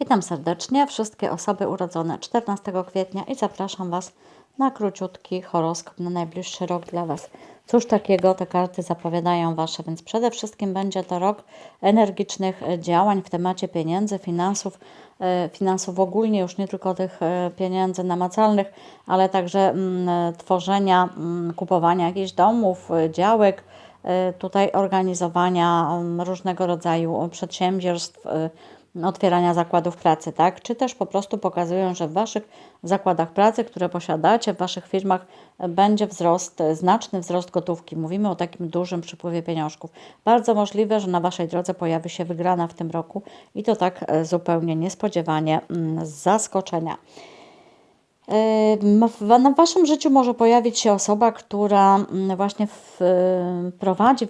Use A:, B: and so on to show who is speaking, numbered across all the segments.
A: Witam serdecznie wszystkie osoby urodzone 14 kwietnia i zapraszam Was na króciutki horoskop na najbliższy rok dla Was. Cóż takiego te karty zapowiadają Wasze, więc przede wszystkim będzie to rok energicznych działań w temacie pieniędzy, finansów, e, finansów ogólnie, już nie tylko tych e, pieniędzy namacalnych, ale także mm, tworzenia, mm, kupowania jakichś domów, e, działek, tutaj organizowania mm, różnego rodzaju przedsiębiorstw, otwierania zakładów pracy, tak? Czy też po prostu pokazują, że w Waszych zakładach pracy, które posiadacie, w Waszych firmach będzie wzrost, znaczny wzrost gotówki. Mówimy o takim dużym przypływie pieniążków. Bardzo możliwe, że na Waszej drodze pojawi się wygrana w tym roku i to tak e, zupełnie niespodziewanie, mm, z zaskoczenia. W- Waszym życiu może pojawić się osoba, która mm, właśnie w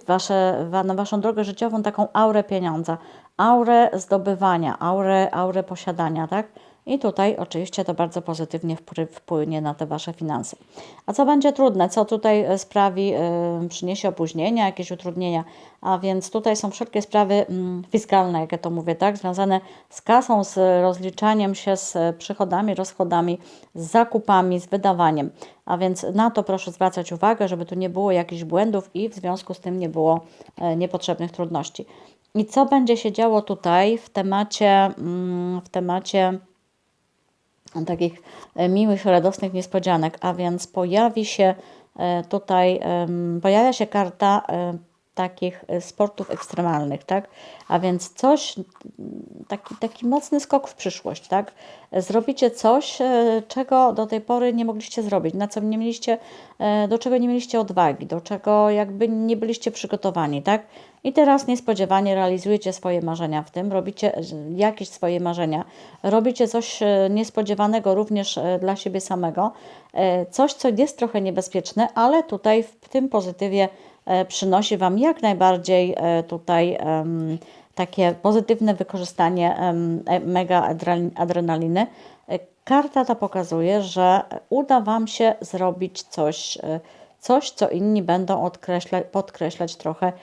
A: wasze, wa- na Waszą drogę życiową taką aurę pieniądza, aurę zdobywania, aurę, aurę posiadania, tak? I tutaj oczywiście to bardzo pozytywnie wpłynie na te Wasze finanse. A co będzie trudne? Co tutaj e, sprawi, y, przyniesie opóźnienia, jakieś utrudnienia? A więc tutaj są wszelkie sprawy mm, fiskalne, jak ja to mówię, tak? Związane z kasą, z rozliczaniem się z e, przychodami, rozchodami, z zakupami, z wydawaniem. A więc na to proszę zwracać uwagę, żeby tu nie było jakichś błędów i w związku z tym nie było e, niepotrzebnych trudności. I co będzie się działo tutaj w temacie, mm, w temacie takich e, miłych, radosnych niespodzianek, a więc pojawi się e, tutaj, pojawia się karta e, takich e, sportów ekstremalnych, tak? A więc coś, taki, taki mocny skok w przyszłość, tak? Zrobicie coś, e, czego do tej pory nie mogliście zrobić, na co nie mieliście, e, do czego nie mieliście odwagi, do czego jakby nie byliście przygotowani, tak? I teraz niespodziewanie realizujecie swoje marzenia w tym, robicie jakieś swoje marzenia, robicie coś niespodziewanego również dla siebie samego, coś, co jest trochę niebezpieczne, ale tutaj w tym pozytywie przynosi Wam jak najbardziej e, tutaj takie pozytywne wykorzystanie e, mega adre- adrenaliny. E, Karta ta pokazuje, że uda Wam się zrobić coś, e, coś co inni będą odkreśla, podkreślać trochę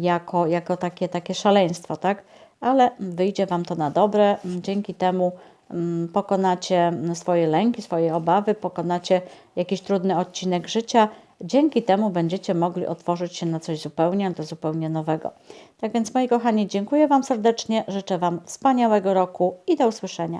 A: jako, jako takie, takie szaleństwo, tak? Ale wyjdzie Wam to na dobre. Dzięki temu mm, pokonacie swoje lęki, swoje obawy, pokonacie jakiś trudny odcinek życia. Dzięki temu będziecie mogli otworzyć się na coś zupełnie, to zupełnie nowego. Tak więc, moi kochani, dziękuję Wam serdecznie, życzę Wam wspaniałego roku i do usłyszenia.